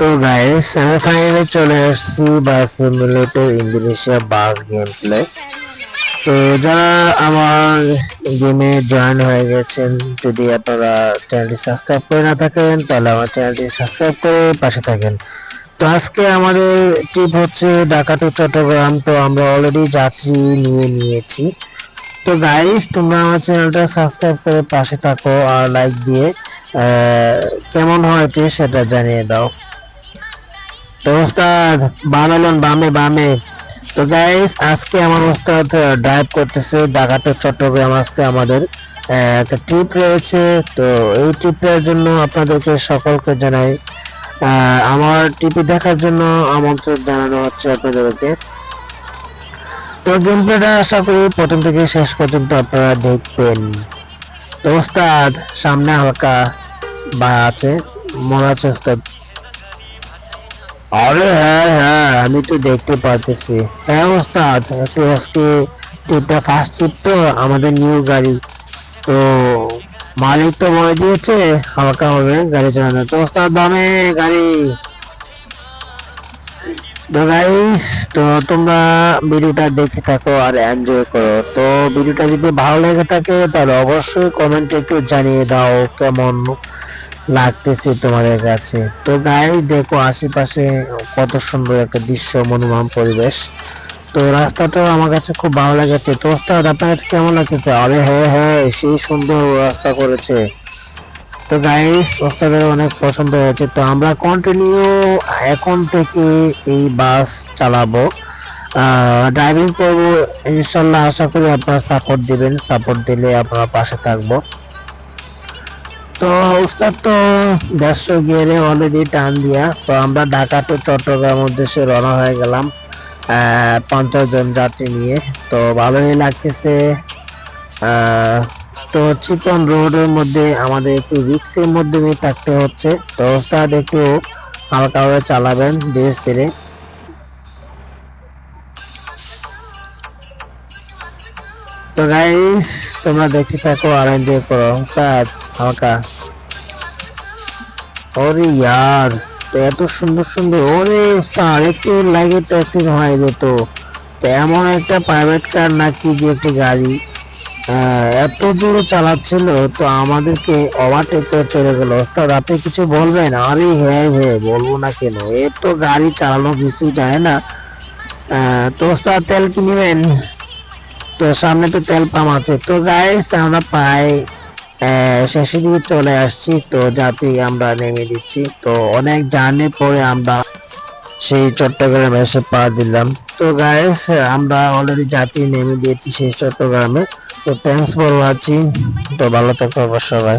তো গাইস আমি চলে আসছি bus simulator Indonesia bus game play তো যারা আমার গেমে জয়েন হয়ে গেছেন, যদি আপনারা চ্যানেলটি সাবস্ক্রাইব করে না থাকেন, তাহলে আমার চ্যানেলটি সাবস্ক্রাইব করে পাশে থাকেন। তো আজকে আমাদের ট্রিপ হচ্ছে ঢাকা টু চট্টগ্রাম, তো আমরা অলরেডি যাত্রী নিয়ে নিয়েছি। তো গাইস তোমরা আমার চ্যানেলটা সাবস্ক্রাইব করে পাশে থাকো আর লাইক দিয়ে কেমন হয়েছে সেটা জানিয়ে দাও। তো ওস্তাদ বামেলন বামে বামে। তো গাইস আজকে আমার ওস্তাদ ড্রাইভ করতেছে ঢাকা চট্টগ্রাম। আজকে আমাদের একটা ট্রিপ রয়েছে। তো এই ট্রিপের জন্য আপনাদেরকে সকলকে জানাই আমার ট্রিপে দেখার জন্য আমন্ত্রণ জানানো হচ্ছে আপনাদেরকে। তো গেম প্লেটা আশা করি প্রথম থেকে শেষ পর্যন্ত আপনারা দেখবেন। তো ওস্তাদ, সামনে হালকা বা আছে, মনে আছে ওস্তাদ? আরে হ্যাঁ হ্যাঁ আমি তো দেখতে পারতেছি। হ্যাঁ ওস্তাদ একটু আজকে ট্রিপটা ফার্স্ট ট্রিপ তো, আমাদের নিউ গাড়ি। তো মালিক তো বলে দিয়েছে, হালকা হবে গাড়ি চালানো তো ওস্তাদ দামে গাড়ি। তো গাইস তো তোমরা ভিডিওটা দেখে থাকো আর এনজয় করো। তো ভিডিওটা যদি ভালো লেগে থাকে, তাহলে অবশ্যই কমেন্টে একটু জানিয়ে দাও কেমন লাগতেছে তোমাদের কাছে। তো গাইস দেখো আশেপাশে কত সুন্দর একটা দৃশ্য, মনোরম পরিবেশ। তো রাস্তাটা আমার কাছে খুব ভালো লেগেছে। তো ওস্তাদ, আপনার কাছে কেমন লাগতেছে? আরে হ্যাঁ হ্যাঁ সেই সুন্দর রাস্তা করেছে। তো গাইস ওস্তাদের অনেক পছন্দ হয়েছে। তো আমরা কন্টিনিউ এখন থেকে এই বাস চালাবো। ড্রাইভিং করব। ইনশাল্লাহ আশা করি আপনারা সাপোর্ট দিবেন। সাপোর্ট দিলে আপনারা পাশে থাকব। তো উস্তাদ তো দেড়শো গিয়ারে অলরেডি টান দিয়া, তো আমরা ঢাকা টু চট্টগ্রাম উদ্দেশ্যে রওনা হয়ে গেলাম পঞ্চাশ জন যাত্রী নিয়ে। তো ভালোই লাগতেছে তো চিকন রোডের মধ্যে, আমাদের একটু রিক্সের মধ্যে থাকতে হচ্ছে। তো ওস্তাদ, একটু হালকা করে চালাবেন, ধীরে ধীরে। তো গাইস তোমরা দেখতে থাকো আর এনজয় করো। ওস্তাদ হালকা ওরে ইয়ার তো এত সুন্দর সুন্দর, ওরে স্যার, একটু লাগে তো অ্যাক্সিডেন্ট হয়ে যেত। তো এমন একটা প্রাইভেট কার নাকি যে একটা গাড়ি এত জোরে চালাচ্ছিল, তো আমাদেরকে ওভারটেক করে চলে গেল। ওস্তাদ, আপনি কিছু বলবেন? আরে হ্যাঁ হ্যাঁ বলব না কেন। এ তো গাড়ি চালানো কিছু যায় না। তো ওস্তাদ, তেল কিনবেন তো সামনে তো তেল পাম্প আছে। তো গাইস আমরা আহ, শেষের দিকে চলে আসছি। তো যাত্রী আমরা নেমে দিচ্ছি। তো অনেক জার্নি পরে আমরা সেই চট্টগ্রামে এসে পা দিলাম। তো গাইস আমরা অলরেডি যাত্রী নেমে দিয়েছি সেই চট্টগ্রামে। তো থ্যাংকস ফর ওয়াচিং তো ভালো থাকো সবাই